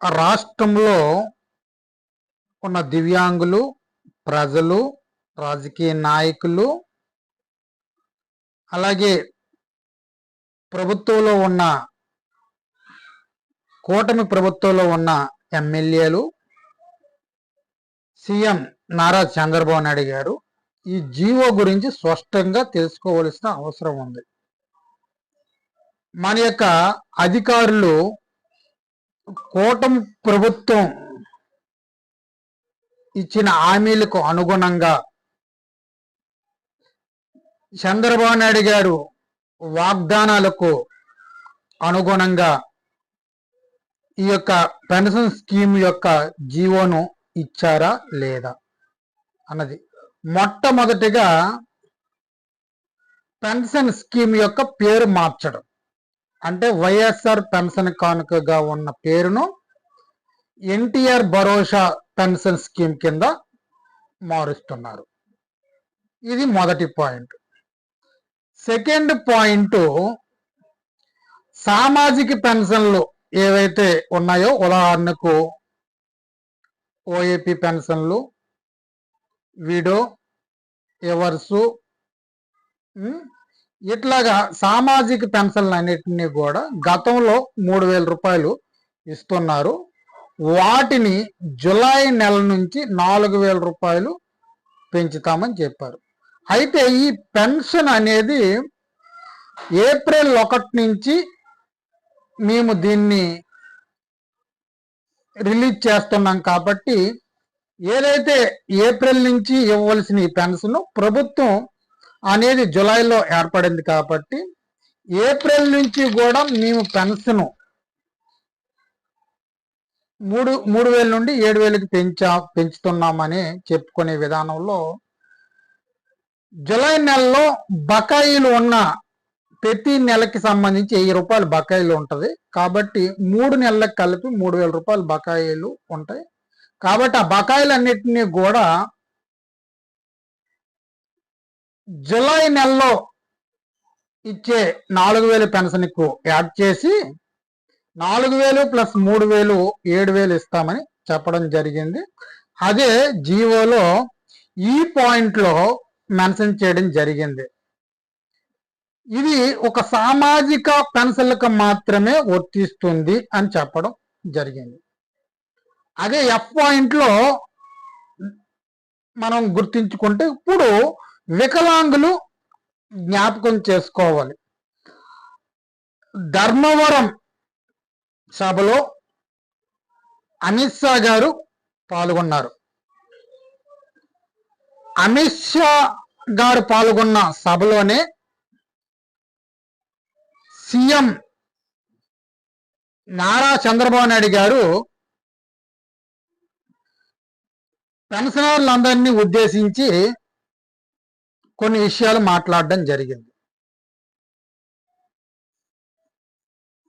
రాష్ట్రంలో ఉన్న దివ్యాంగులు ప్రజలు రాజకీయ నాయకులు అలాగే ప్రభుత్వంలో ఉన్న కూటమి ప్రభుత్వంలో ఉన్న ఎమ్మెల్యేలు సీఎం నారా చంద్రబాబు నాయుడు గారు ఈ జీవో గురించి స్పష్టంగా తెలుసుకోవలసిన అవసరం ఉంది. మన యొక్క అధికారులు కూటమి ప్రభుత్వం ఇచ్చిన హామీలకు అనుగుణంగా చంద్రబాబు నాయుడు గారు వాగ్దానాలకు అనుగుణంగా ఈ యొక్క పెన్షన్ స్కీమ్ యొక్క జీవోను ఇచ్చారా లేదా అన్నది. మొట్టమొదటిగా పెన్షన్ స్కీమ్ యొక్క పేరు మార్చడం. అంటే వైఎస్ఆర్ పెన్షన్ కానుకగా ఉన్న పేరును ఎన్టీఆర్ భరోసా పెన్షన్ స్కీమ్ కింద మారుస్తున్నారు. ఇది మొదటి పాయింట్. సెకండ్ పాయింట్ సామాజిక పెన్షన్లు ఏవైతే ఉన్నాయో ఉదాహరణకు ఓఏపీ పెన్షన్లు విడో ఎవర్సు ఇట్లాగా సామాజిక పెన్షన్లు అన్నిటినీ కూడా గతంలో మూడు వేల రూపాయలు ఇస్తున్నారు. వాటిని జులై నెల నుంచి నాలుగు వేల రూపాయలు పెంచుతామని చెప్పారు. అయితే ఈ పెన్షన్ అనేది ఏప్రిల్ ఒకటి నుంచి మేము దీన్ని రిలీజ్ చేస్తున్నాం కాబట్టి ఏదైతే ఏప్రిల్ నుంచి ఇవ్వవలసిన ఈ పెన్షన్ ప్రభుత్వం అనేది జులైలో ఏర్పడింది కాబట్టి ఏప్రిల్ నుంచి కూడా మేము పెన్షన్ మూడు మూడు వేల నుండి ఏడు వేలకి పెంచా పెంచుతున్నామని చెప్పుకునే విధానంలో జులై నెలలో బకాయిలు ఉన్న ప్రతి నెలకి సంబంధించి వెయ్యి రూపాయలు బకాయిలు ఉంటుంది. కాబట్టి మూడు నెలలకు కలిపి మూడు వేల రూపాయలు బకాయిలు ఉంటాయి. కాబట్టి ఆ బకాయిలన్నిటినీ కూడా జులై నెలలో ఇచ్చే నాలుగు వేలు పెన్షన్కు యాడ్ చేసి నాలుగు వేలు ప్లస్ మూడు వేలు ఏడు వేలు ఇస్తామని చెప్పడం జరిగింది. అదే జీవోలో ఈ పాయింట్లో మెన్షన్ చేయడం జరిగింది. ఇది ఒక సామాజిక పెన్షన్లకు మాత్రమే వర్తిస్తుంది అని చెప్పడం జరిగింది. అదే ఎఫ్ పాయింట్లో మనం గుర్తించుకుంటే ఇప్పుడు వికలాంగులు జ్ఞాపకం చేసుకోవాలి. ధర్మవరం సభలో అమిత్ షా గారు పాల్గొన్నారు. అమిత్ షా గారు పాల్గొన్న సభలోనే సీఎం నారా చంద్రబాబు నాయుడు గారు పెన్షనర్లందరినీ ఉద్దేశించి కొన్ని విషయాలు మాట్లాడడం జరిగింది.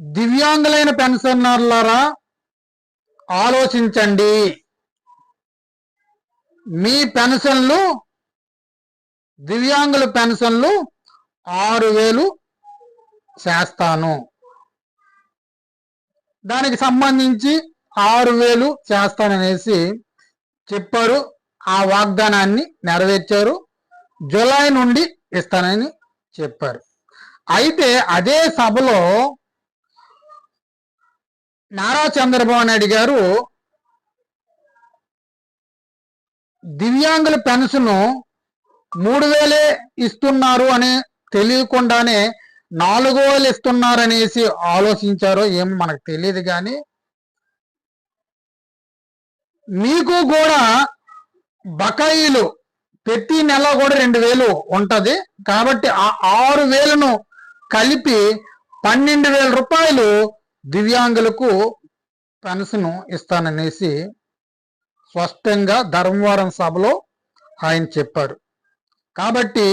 దివ్యాంగులైన పెన్షనర్లారా ఆలోచించండి. మీ పెన్షన్లు దివ్యాంగుల పెన్షన్లు ఆరు వేలు చేస్తాను. దానికి సంబంధించి ఆరు వేలు చేస్తాననేసి చెప్పారు. ఆ వాగ్దానాన్ని నెరవేర్చారు. జూలై నుండి ఇస్తానని చెప్పారు. అయితే అదే సభలో నారా చంద్రబాబు నాయుడు గారు దివ్యాంగుల పెన్షన్ మూడు వేలే ఇస్తున్నారు అని తెలియకుండానే నాలుగు వేలు ఇస్తున్నారనేసి ఆలోచించారో ఏమో మనకు తెలియదు కానీ మీకు కూడా బకాయిలు ప్రతి నెల కూడా రెండు వేలు ఉంటది. కాబట్టి ఆ ఆరు వేలను కలిపి పన్నెండు వేల రూపాయలు దివ్యాంగులకు పెన్షన్ ఇస్తాననేసి స్పష్టంగా ధర్మవరం సభలో ఆయన చెప్పారు. కాబట్టి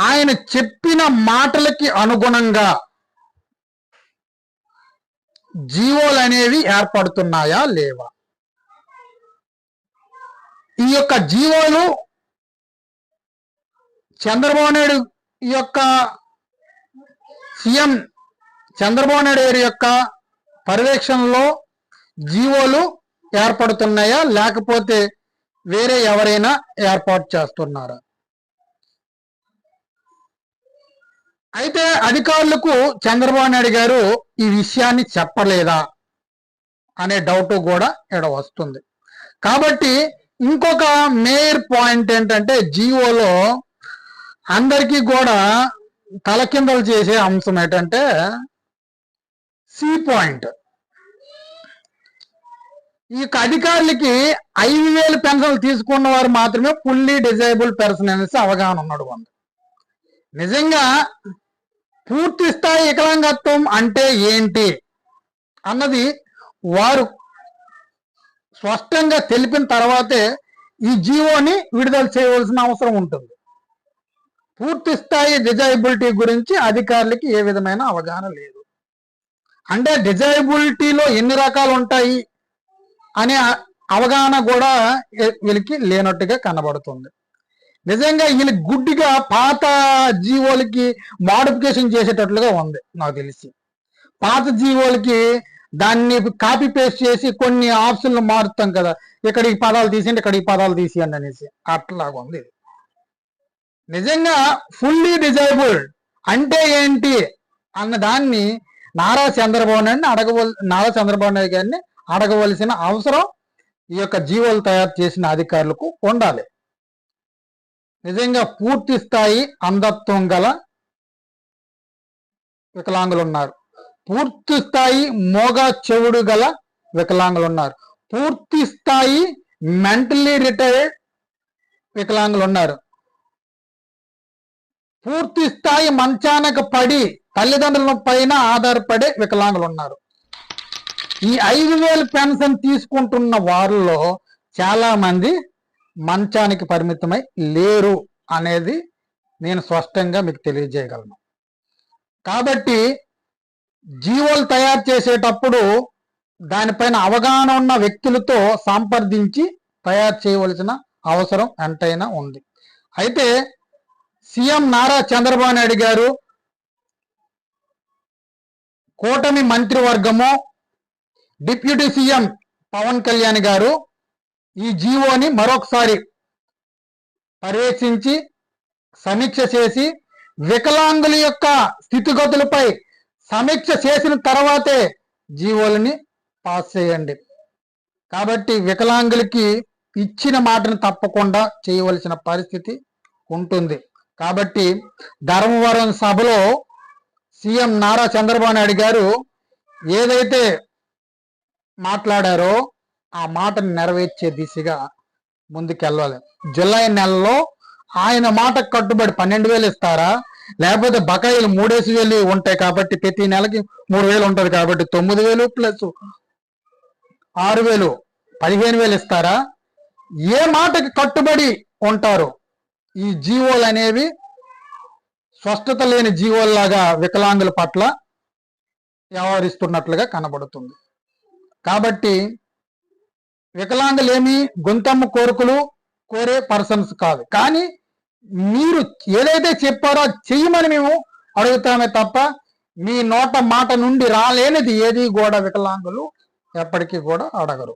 ఆయన చెప్పిన మాటలకి అనుగుణంగా జీవోలు అనేవి ఏర్పడుతున్నాయా లేవా? ఈ యొక్క జీవోలు చంద్రబాబు నాయుడు యొక్క సీఎం చంద్రబాబు నాయుడు గారి యొక్క పర్యవేక్షణలో జీవోలు ఏర్పడుతున్నాయా? లేకపోతే వేరే ఎవరైనా ఏర్పాటు చేస్తున్నారా? అయితే అధికారులకు చంద్రబాబు నాయుడు గారు ఈ విషయాన్ని చెప్పలేదా? అనే డౌట్ కూడా ఇక్కడ వస్తుంది. కాబట్టి ఇంకొక మేయర్ పాయింట్ ఏంటంటే జియోలో అందరికీ కూడా తలకిందలు చేసే అంశం ఏంటంటే సి పాయింట్. ఈ యొక్క అధికారులకి ఐదు వేలు పెన్షన్లు తీసుకున్న వారు మాత్రమే ఫుల్లీ డిజైబుల్ పర్సన్ అనేసి అవగాహన ఉన్నాడు వంద నిజంగా పూర్తి స్థాయి వికలాంగత్వం అంటే ఏంటి అన్నది వారు స్పష్టంగా తెలిపిన తర్వాతే ఈ జీవోని విడుదల చేయవలసిన అవసరం ఉంటుంది. పూర్తి స్థాయి డిజైబిలిటీ గురించి అధికారులకి ఏ విధమైన అవగాహన లేదు. అంటే డిజైబిలిటీలో ఎన్ని రకాలు ఉంటాయి అనే అవగాహన కూడా వీళ్ళకి లేనట్టుగా కనబడుతుంది. నిజంగా వీళ్ళకి గుడ్డిగా పాత జీవోలకి మాడిఫికేషన్ చేసేటట్లుగా ఉంది నాకు తెలిసి. పాత జీవోలకి దాన్ని కాపీ పేస్ట్ చేసి కొన్ని ఆప్షన్లు మారుతాం కదా ఇక్కడ ఈ పదాలు తీసేయండి ఇక్కడ ఈ పదాలు తీసేయండి అనేసి అట్లాగా ఉంది ఇది. నిజంగా ఫుల్లీ డిజైబుల్డ్ అంటే ఏంటి? అన్న దాన్ని నారా చంద్రబాబు నాయుడిని అడగవల్ నారా చంద్రబాబు నాయుడు గారిని అడగవలసిన అవసరం ఈ యొక్క జీవోలు తయారు చేసిన అధికారులకు ఉండాలి. నిజంగా పూర్తి స్థాయి అంధత్వం గల వికలాంగులు ఉన్నారు పూర్తి స్థాయి మోగ చెవుడు గల వికలాంగులు ఉన్నారు పూర్తి స్థాయి మెంటలీ రిటైర్డ్ వికలాంగులు ఉన్నారు పూర్తి స్థాయి మంచానకు పడి తల్లిదండ్రుల పైన ఆధారపడే వికలాంగులు ఉన్నారు ఈ ఐదు వేలు పెన్షన్ తీసుకుంటున్న వారిలో చాలా మంది మంచానికి పరిమితమై లేరు అనేది నేను స్పష్టంగా మీకు తెలియజేయగలను. కాబట్టి జీవోలు తయారు చేసేటప్పుడు దానిపైన అవగాహన ఉన్న వ్యక్తులతో సంప్రదించి తయారు చేయవలసిన అవసరం ఎంతైనా ఉంది. అయితే సీఎం నారా చంద్రబాబు నాయుడు గారు కూటమి మంత్రివర్గము డిప్యూటీ సీఎం పవన్ కళ్యాణ్ గారు ఈ జీవోని మరొకసారి పర్యవేక్షించి సమీక్ష చేసి వికలాంగుల యొక్క స్థితిగతులపై సమీక్ష చేసిన తర్వాతే జీవోలని పాస్ చేయండి. కాబట్టి వికలాంగులకి ఇచ్చిన మాటను తప్పకుండా చేయవలసిన పరిస్థితి ఉంటుంది. కాబట్టి ధర్మవరం సభలో సీఎం నారా చంద్రబాబు నాయుడు గారు ఏదైతే మాట్లాడారో ఆ మాటను నెరవేర్చే దిశగా ముందుకెళ్ళాలి. జులై నెలలో ఆయన మాటకు కట్టుబడి పన్నెండు వేలు ఇస్తారా? లేకపోతే బకాయిలు మూడేసి వేలు ఉంటాయి కాబట్టి ప్రతి నెలకి మూడు వేలు ఉంటుంది కాబట్టి తొమ్మిది వేలు ప్లస్ ఆరు వేలు పదిహేను వేలు ఇస్తారా? ఏ మాటకి కట్టుబడి ఉంటారు? ఈ జీవోలు అనేవి స్పష్టత లేని జీవోల్లాగా వికలాంగుల పట్ల వ్యవహరిస్తున్నట్లుగా కనబడుతుంది. కాబట్టి వికలాంగులేమి గొంతమ్మ కోరికలు కోరే పర్సన్స్ కాదు. కానీ మీరు ఏదైతే చెప్పారో చెయ్యమని మేము అడుగుతామే తప్ప మీ నోట మాట నుండి రాలేనిది ఏది కూడా వికలాంగులు ఎప్పటికీ కూడా అడగరు.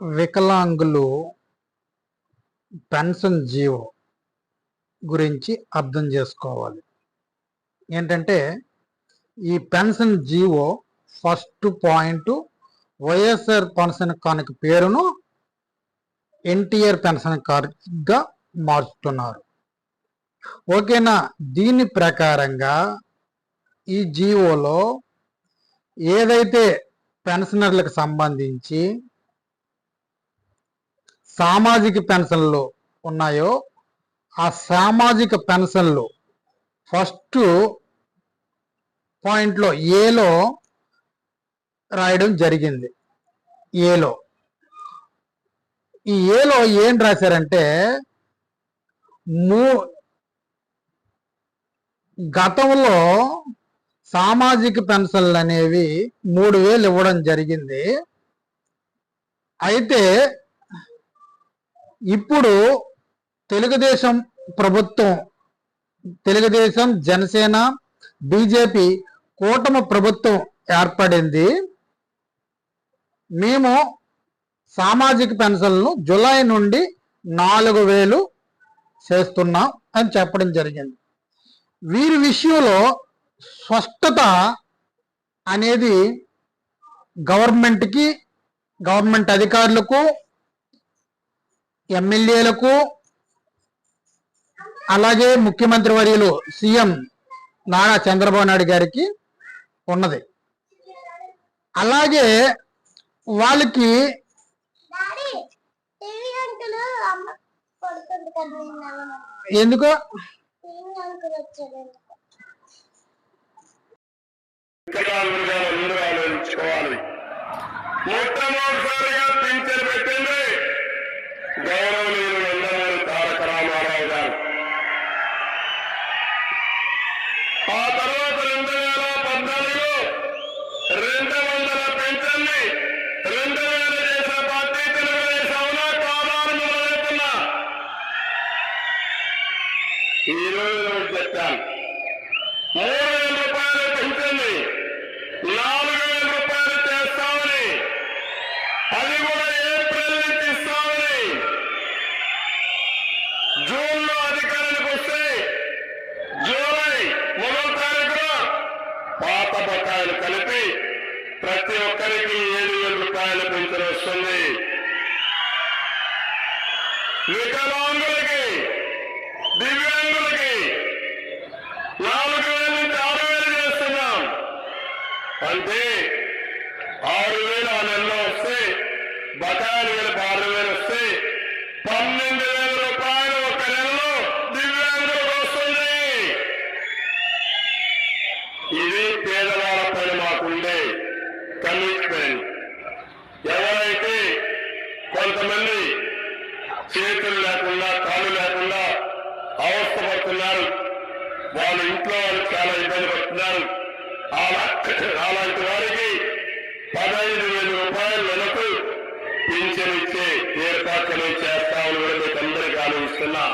వికలాంగులు పెన్షన్ జీవో గురించి అర్థం చేసుకోవాలి. ఏంటంటే ఈ pension GO first point YSR pension కానుక పేరును ఎన్టీఆర్ పెన్షన్ కార్డుగా మార్చుతున్నారు. ఓకేనా? దీని ప్రకారంగా ఈ జీవోలో ఏదైతే పెన్షనర్లకు సంబంధించి సామాజిక పెన్షన్లు ఉన్నాయో ఆ సామాజిక పెన్షన్లు ఫస్ట్ పాయింట్లో ఏలో రాయడం జరిగింది. ఏలో. ఈ ఏలో ఏం రాశారంటే మూ గతంలో సామాజిక పెన్షన్లు అనేవి మూడు వేలు ఇవ్వడం జరిగింది. అయితే ఇప్పుడు తెలుగుదేశం ప్రభుత్వం తెలుగుదేశం జనసేన బీజేపీ కూటమి ప్రభుత్వం ఏర్పడింది. మేము సామాజిక పెన్షన్లను జూలై నుండి నాలుగు వేలు చేస్తున్నాం అని చెప్పడం జరిగింది. వీరి విషయంలో స్పష్టత అనేది గవర్నమెంట్కి గవర్నమెంట్ అధికారులకు ఎమ్మెల్యేలకు అలాగే ముఖ్యమంత్రి వర్యులు సీఎం నారా చంద్రబాబు నాయుడు గారికి ఉన్నది. అలాగే వాళ్ళకి ఎందుకో? మొట్టమొదటిసారిగా పింఛన్ పెట్టింది గౌరవనీయులు నందమూరి జూన్లో అధికారానికి వస్తే జూలై మొదటి తారీఖున పాత బకాయిలు కలిపి ప్రతి ఒక్కరికి ఏడు వేల రూపాయలు పెంచడం వస్తుంది. వికలాంగులకి దివ్యాంగులకి నాలుగు వేల నుంచి ఆరు వేలు చేస్తున్నాం. అంటే ఆరు వేలు ఆ నెలలో వస్తే బకాయిలు వేలు ఆరు వేలు వస్తే పన్నెండు వేల రూపాయలు ఒక నెలలో దివ్యాంగులకు వస్తుంది ఇది పేదవాళ్ళ పైన మాకుండే కమిట్మెంట్ ఎవరైతే కొంతమంది చేతులు లేకుండా కాళ్ళు లేకుండా అవస్థపడుతున్నారు వాళ్ళ వాళ్ళు చాలా ఇబ్బంది పడుతున్నారు. అలాంటి వారికి పదహైదు వేల రూపాయల నెలకు పింఛను ఇచ్చే ఏర్పాట్లు చేస్తామని కూడా మీకు అందరికీ ఆలోచిస్తున్నా.